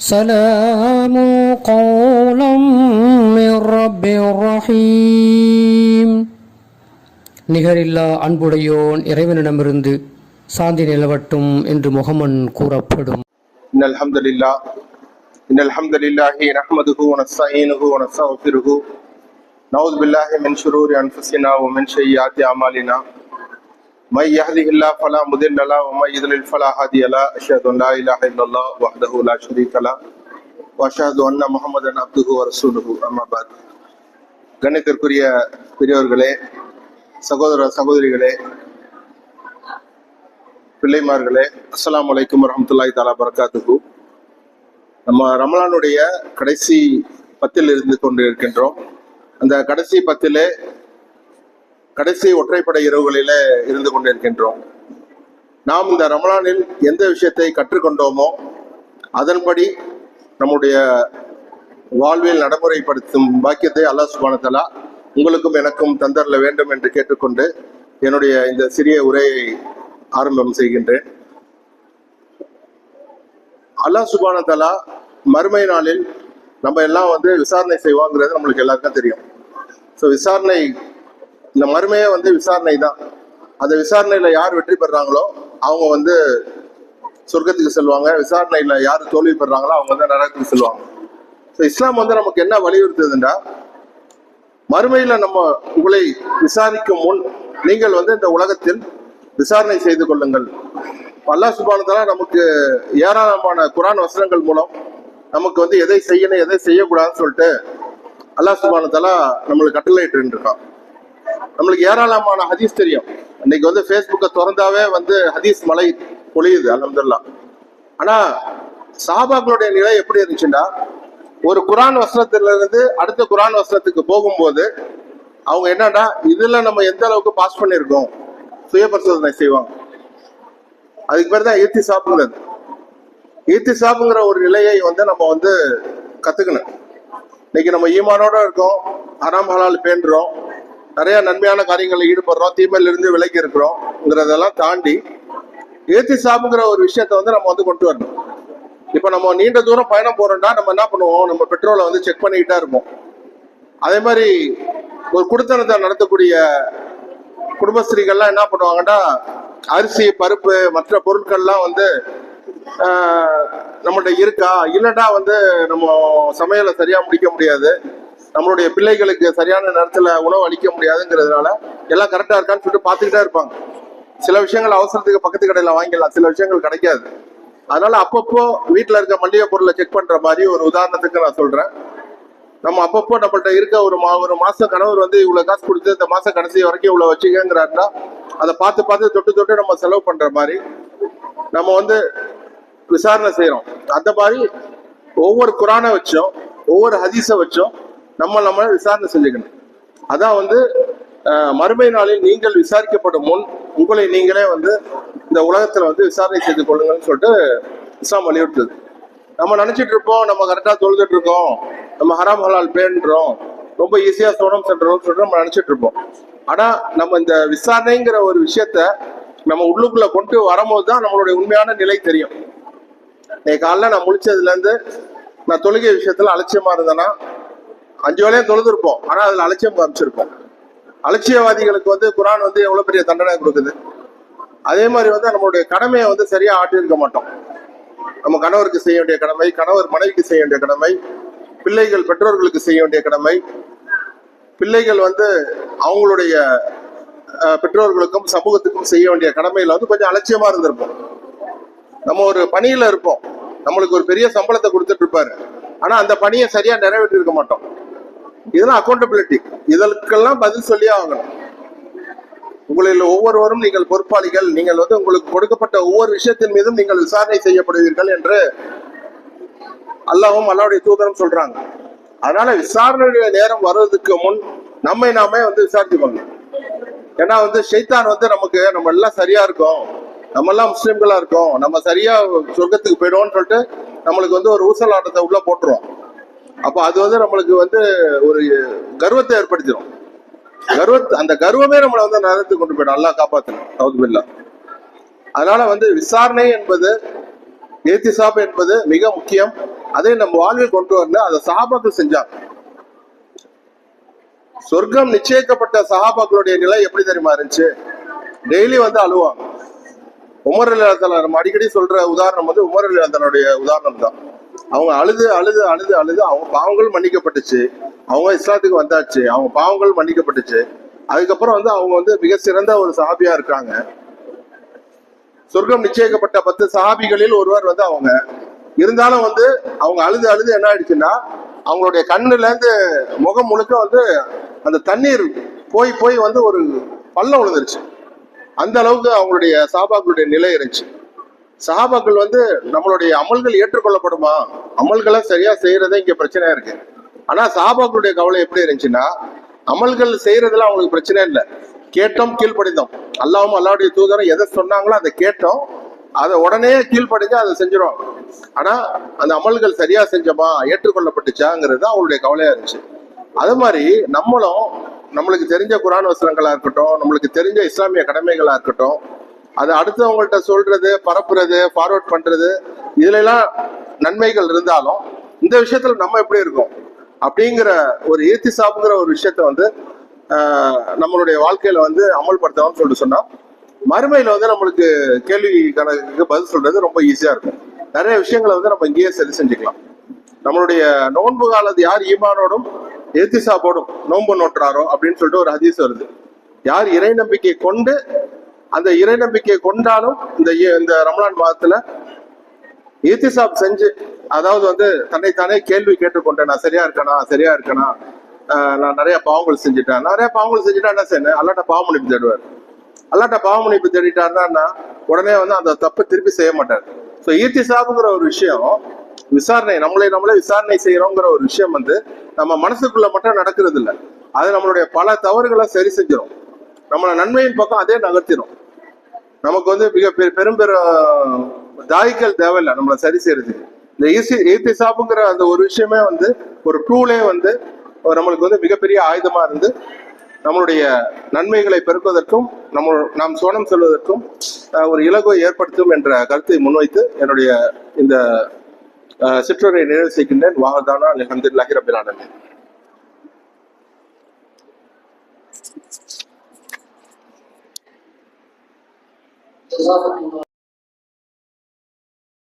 سلام قولا من رب رحيم நிகரில்லா அன்புடையோன் இறைவனிடமிருந்து சாந்தி நிலவட்டும் என்று முகமன் கூறப்படும் إن الحمد لله إن الحمد لله نحمده ونستعينه ونستغفره نعوذ بالله من شرور أنفسنا ومن سيئات أعمالنا من يهده الله فلا مضل له ومن يضلل فلا هادي له أشهد أن لا إله إلا الله وحده لا شريك له وأشهد أن محمدا عبده ورسوله. أما بعد கண்ணுக்கிற்குரிய பெரியவர்களே சகோதர சகோதரிகளே பிள்ளைமார்களே அஸ்லாம் வலைக்கம் வரமத்துல்லாய் தாலா பரகாத்துகு நம்ம ரமலானுடைய கடைசி பத்தில் இருந்து கொண்டு இருக்கின்றோம் அந்த கடைசி பத்திலே கடைசி ஒற்றைப்படை இரவுகளிலே இருந்து கொண்டிருக்கின்றோம். நாம் இந்த ரமலானில் எந்த விஷயத்தை கற்றுக்கொண்டோமோ அதன்படி நம்முடைய வாழ்வில் நடைமுறைப்படுத்தும் பாக்கியத்தை அல்லாஹ் சுப்ஹானஹு உங்களுக்கும் எனக்கும் தந்தரல வேண்டும் என்று கேட்டுக்கொண்டு என்னுடைய இந்த சிறிய உரையை ஆரம்பம் செய்கின்றேன். அல்லாஹ் சுபான தலா மறுமை நாளில் நம்ம எல்லாம் வந்து விசாரணை செய்வாங்கிறது நம்மளுக்கு எல்லாருக்கும் தெரியும். ஸோ விசாரணை இந்த மறுமையே வந்து விசாரணை தான். அந்த விசாரணையில யார் வெற்றி பெறாங்களோ அவங்க வந்து சொர்க்கத்துக்கு செல்வாங்க. விசாரணையில யார் தோல்வி பெறாங்களோ அவங்க வந்து நரகத்துக்கு செல்வாங்க. ஸோ இஸ்லாம் வந்து நமக்கு என்ன வலியுறுத்துதுன்னா மறுமையில நம்ம உங்களை விசாரிக்கும் முன் நீங்கள் வந்து இந்த உலகத்தில் விசாரணை செய்து கொள்ளுங்கள். அல்லாஹ் சுபானதெல்லாம் நமக்கு ஏராளமான குரான் வசனங்கள் மூலம் நமக்கு வந்து எதை செய்யணும் எதை செய்யக்கூடாதுன்னு சொல்லிட்டு அல்லாஹ் சுபானதெல்லாம் நம்மளுக்கு கட்டளையிட்டு இருக்கான் நம்மளுக்கு ஏராளமான ஹதீஸ் தெரியும். இன்னைக்கு வந்து ஃபேஸ்புக்கை திறந்தாவே வந்து ஹதீஸ் மலை பொழியுது அலமதுல்லா ஆனா சாபாக்களுடைய நிலை எப்படி இருந்துச்சுன்னா ஒரு குரான் வசனத்துல இருந்து அடுத்த குரான் வசனத்துக்கு போகும்போது அவங்க என்னன்னா இதுல நம்ம எந்த அளவுக்கு பாஸ் பண்ணியிருக்கோம்? சுய பரிசோதனை செய்வாங்க. அதுக்கு பேர் தான் ஈர்த்தி சாப்புங்கிறது. ஈர்த்தி சாப்புங்கிற ஒரு நிலையை வந்து நம்ம வந்து கத்துக்கணும். இன்னைக்கு நம்ம ஈமானோட இருக்கோம் அறாம் ஹலால் பேண்டுறோம் நிறைய நன்மையான காரியங்களில் ஈடுபடுறோம் தீமையிலிருந்து விலகி இருக்கிறோம்ங்கிறதெல்லாம் தாண்டி ஏத்தி சாப்புங்கிற ஒரு விஷயத்த வந்து நம்ம வந்து கொண்டு வரணும். இப்ப நம்ம நீண்ட தூரம் பயணம் போறோம்னா நம்ம என்ன பண்ணுவோம்? நம்ம பெட்ரோலை வந்து செக் பண்ணிக்கிட்டா இருப்போம். அதே மாதிரி ஒரு குடுத்தனத்தை நடத்தக்கூடிய குடும்பஸ்திரீகள்லாம் என்ன பண்ணுவாங்கன்னா அரிசி பருப்பு மற்ற பொருட்கள்லாம் வந்து ஆஹ், இருக்கா? இல்லைன்னா வந்து நம்ம சமையலை சரியா முடிக்க முடியாது. நம்மளுடைய பிள்ளைகளுக்கு சரியான நேரத்தில் உணவு அளிக்க முடியாதுங்கிறதுனால எல்லாம் கரெக்டாக இருக்கான்னு சொல்லிட்டு பார்த்துக்கிட்டே இருப்பாங்க. சில விஷயங்கள் அவசரத்துக்கு பக்கத்து கடையில் வாங்கிடலாம். சில விஷயங்கள் கிடைக்காது. அதனால அப்பப்போ வீட்டில் இருக்க மளிகை பொருளை செக் பண்ணுற மாதிரி ஒரு உதாரணத்துக்கு நான் சொல்கிறேன் நம்ம அப்பப்போ நம்மள்ட்ட இருக்க ஒரு மா ஒரு மாதம் கணவர் வந்து இவ்வளோ காசு கொடுத்து இந்த மாதம் கடைசி வரைக்கும் இவ்வளோ வச்சுக்கங்கிறாருன்னா அதை பார்த்து பார்த்து தொட்டு தொட்டு நம்ம செலவு பண்ணுற மாதிரி நம்ம வந்து விசாரணை செய்கிறோம் அந்த மாதிரி ஒவ்வொரு குரானை வச்சும் ஒவ்வொரு ஹதீஸை வச்சும் நம்ம நம்ம விசாரணை செஞ்சுக்கணும். அதான் வந்து மறுமை நாளில் நீங்கள் விசாரிக்கப்படும் முன் உங்களை நீங்களே வந்து இந்த உலகத்துல வந்து விசாரணை செய்து கொள்ளுங்கன்னு சொல்லிட்டு இஸ்லாம் வலியுறுத்துது. நம்ம நினைச்சிட்டு இருப்போம் நம்ம கரெக்டா தொழுதுட்டு இருக்கோம் நம்ம ஹராம் ஹலால் பேன்றோம் ரொம்ப ஈஸியா சோனம் சென்றோம்னு சொல்லிட்டு நம்ம நினைச்சிட்டு இருப்போம். ஆனா நம்ம இந்த விசாரணைங்கிற ஒரு விஷயத்த நம்ம உள்ளுக்குள்ள கொண்டு வரும்போது தான் நம்மளுடைய உண்மையான நிலை தெரியும். இன்னைக்கு காலைல நான் முழிச்சதுல இருந்து நான் தொழுகை விஷயத்துல அலட்சியமா இருந்தேன்னா அஞ்சு வேலையும் தொழுதுருப்போம். ஆனா அதுல அலட்சியம் காமிச்சிருப்போம். அலட்சியவாதிகளுக்கு வந்து குரான் வந்து எவ்வளவு பெரிய தண்டனை கொடுக்குது? அதே மாதிரி வந்து நம்மளுடைய கடமையை வந்து சரியா ஆட்டியிருக்க மாட்டோம். நம்ம கணவருக்கு செய்ய வேண்டிய கடமை கணவர் மனைவிக்கு செய்ய வேண்டிய கடமை பிள்ளைகள் பெற்றோர்களுக்கு செய்ய வேண்டிய கடமை பிள்ளைகள் வந்து அவங்களுடைய பெற்றோர்களுக்கும் சமூகத்துக்கும் செய்ய வேண்டிய கடமையில வந்து கொஞ்சம் அலட்சியமா இருந்திருப்போம். நம்ம ஒரு பணியில இருப்போம். நம்மளுக்கு ஒரு பெரிய சம்பளத்தை கொடுத்துட்டு இருப்பாரு. ஆனா அந்த பணியை சரியா நிறைவேற்றிருக்க மாட்டோம். இதெல்லாம் அக்கௌண்டபிலிட்டி இதற்கெல்லாம் பதில் சொல்லியே ஆகணும். உங்களில் ஒவ்வொருவரும் நீங்கள் பொறுப்பாளிகள். நீங்கள் வந்து உங்களுக்கு கொடுக்கப்பட்ட ஒவ்வொரு விஷயத்தின் மீதும் நீங்கள் விசாரணை செய்யப்படுவீர்கள் என்று அல்லாவும் அல்லாவுடைய தூதரும் சொல்றாங்க. அதனால விசாரணையுடைய நேரம் வர்றதுக்கு முன் நம்மை நாமே வந்து விசாரிச்சுக்கணும் ஏன்னா வந்து ஷைத்தான் வந்து நமக்கு நம்ம எல்லாம் சரியா இருக்கோம். நம்ம எல்லாம் முஸ்லிம்களா இருக்கோம். நம்ம சரியா சொர்க்கத்துக்கு போயிடுவோம்னு சொல்லிட்டு நம்மளுக்கு வந்து ஒரு ஊசலாட்டத்தை உள்ள போட்டுருவோம். அப்போ அது வந்து நம்மளுக்கு வந்து ஒரு கர்வத்தை ஏற்படுத்திடும் கர்வத் அந்த கர்வமே நம்மளை வந்து நரத்துக்கு கொண்டு போயிடும். நல்லா காப்பாத்தணும். சவுத் பில்லா. அதனால வந்து விசாரணை என்பது ஏத்திசாப் என்பது மிக முக்கியம். அதை நம்ம வாழ்வில் கொண்டு வரல அதை சகாபாக்கள் செஞ்சாங்க. சொர்க்கம் நிச்சயிக்கப்பட்ட சகாபாக்களுடைய நிலை எப்படி தெரியுமா இருந்துச்சு? டெய்லி வந்து அழுவாங்க. உமர் அலிலாத்தல நம்ம அடிக்கடி சொல்ற உதாரணம் வந்து உமர் அலிலாத்தனுடைய உதாரணம் தான் அவங்க அழுது அழுது அழுது அழுது அவங்க பாவங்கள் மன்னிக்கப்பட்டுச்சு. அவங்க இஸ்லாத்துக்கு வந்தாச்சு. அவங்க பாவங்கள் மன்னிக்கப்பட்டுச்சு. அதுக்கப்புறம் வந்து அவங்க வந்து மிக சிறந்த ஒரு சஹாபியா இருக்காங்க. சொர்க்கம் நிச்சயிக்கப்பட்ட பத்து சஹாபிகளில் ஒருவர் வந்து அவங்க. இருந்தாலும் வந்து அவங்க அழுது அழுது என்ன ஆயிடுச்சுன்னா அவங்களுடைய கண்ணுல இருந்து முகம் முழுக்க வந்து அந்த தண்ணீர் போய் போய் வந்து ஒரு பள்ளம் விழுந்துருச்சு. அந்த அளவுக்கு அவங்களுடைய சாபாக்களுடைய நிலை இருந்துச்சு. சஹாபாக்கள் வந்து நம்மளுடைய அமல்கள் ஏற்றுக்கொள்ளப்படுமா? அமல்களை சரியா செய்யறதே இங்க பிரச்சனையா இருக்கு. ஆனா சஹாபாக்களுடைய கவலை எப்படி இருந்துச்சுன்னா அமல்கள் செய்யறதுல அவங்களுக்கு பிரச்சனை இல்லை. கேட்டோம் கீழ்ப்படிந்தோம். அல்லாவும் அல்லாவுடைய தூதரும் எதை சொன்னாங்களோ அதை கேட்டோம். அதை உடனே கீழ்ப்படிஞ்சு அதை செஞ்சிடும் ஆனா அந்த அமல்கள் சரியா செஞ்சோமா ஏற்றுக்கொள்ளப்பட்டுச்சாங்கிறது அவங்களுடைய கவலையா இருந்துச்சு. அது மாதிரி நம்மளும் நம்மளுக்கு தெரிஞ்ச குரான் வசனங்களா இருக்கட்டும் நம்மளுக்கு தெரிஞ்ச இஸ்லாமிய கடமைகளா இருக்கட்டும் அது அடுத்தவங்கள்ட்ட சொல்றது பரப்புறது ஃபார்வர்ட் பண்றது இதுல எல்லாம் நன்மைகள் இருந்தாலும் இந்த விஷயத்துல நம்ம எப்படி இருக்கோம்? அப்படிங்கிற ஒரு ஈர்த்தி சாப்புங்கிற ஒரு விஷயத்த வந்து நம்மளுடைய வாழ்க்கையில வந்து அமல்படுத்தணும்னு சொல்லிட்டு சொன்னா மறுமையில வந்து நம்மளுக்கு கேள்வி கணக்குக்கு பதில் சொல்றது ரொம்ப ஈஸியா இருக்கும். நிறைய விஷயங்களை வந்து நம்ம இங்கேயே சரி செஞ்சுக்கலாம். நம்மளுடைய நோன்பு காலத்து யார் ஈமானோடும் ஏத்திசாப்போடும் நோன்பு நோட்டுறாரோ அப்படின்னு சொல்லிட்டு ஒரு ஹதீஸ் வருது. யார் இறை நம்பிக்கை கொண்டு அந்த இறை நம்பிக்கை கொண்டாலும் இந்த இ- இந்த ரமலான் மாதத்துல ஏத்திசாப் செஞ்சு அதாவது வந்து தன்னைத்தானே கேள்வி கேட்டுக்கொண்டேன். நான் சரியா இருக்கேனா? சரியா இருக்கேனா? நான் நிறைய பாவங்கள் செஞ்சுட்டேன். நிறைய பாவங்கள் செஞ்சுட்டா என்ன செய்யணும்? அல்லாட்ட பாவ மன்னிப்பு தேடுவார். அல்லாட்ட பாவ மன்னிப்பு தேடிட்டாருன்னா உடனே வந்து அந்த தப்பை திருப்பி செய்ய மாட்டார். ஸோ ஈத்திசாப்புங்கிற ஒரு விஷயம் விசாரணை நம்மளை நம்மளே விசாரணை செய்யறோங்கிற ஒரு விஷயம் வந்து நம்ம மனசுக்குள்ள மட்டும் நடக்கிறது இல்லை அது நம்மளுடைய பல தவறுகளை சரி செஞ்சிடும் நம்மளை நன்மையின் பக்கம் அதே நகர்த்திடும் நமக்கு வந்து மிக பெரும் பெரும் தாய்கள் தேவையில்லை நம்மளை சரி செய்யறதுக்கு. இந்த ஈசி ஈத்திசாப்புங்கிற அந்த ஒரு விஷயமே வந்து ஒரு டூலே வந்து நம்மளுக்கு வந்து மிகப்பெரிய ஆயுதமா இருந்து நம்மளுடைய நன்மைகளை பெருக்குவதற்கும் நம்ம நாம் சோனம் செல்வதற்கும் ஒரு இலகுவை ஏற்படுத்தும் என்ற கருத்தை முன்வைத்து என்னுடைய இந்த சிற்றுரை நிறைவு செய்கின்றேன். வாகதானா அலமதுல்லாஹி ரபிலானமே So, so I.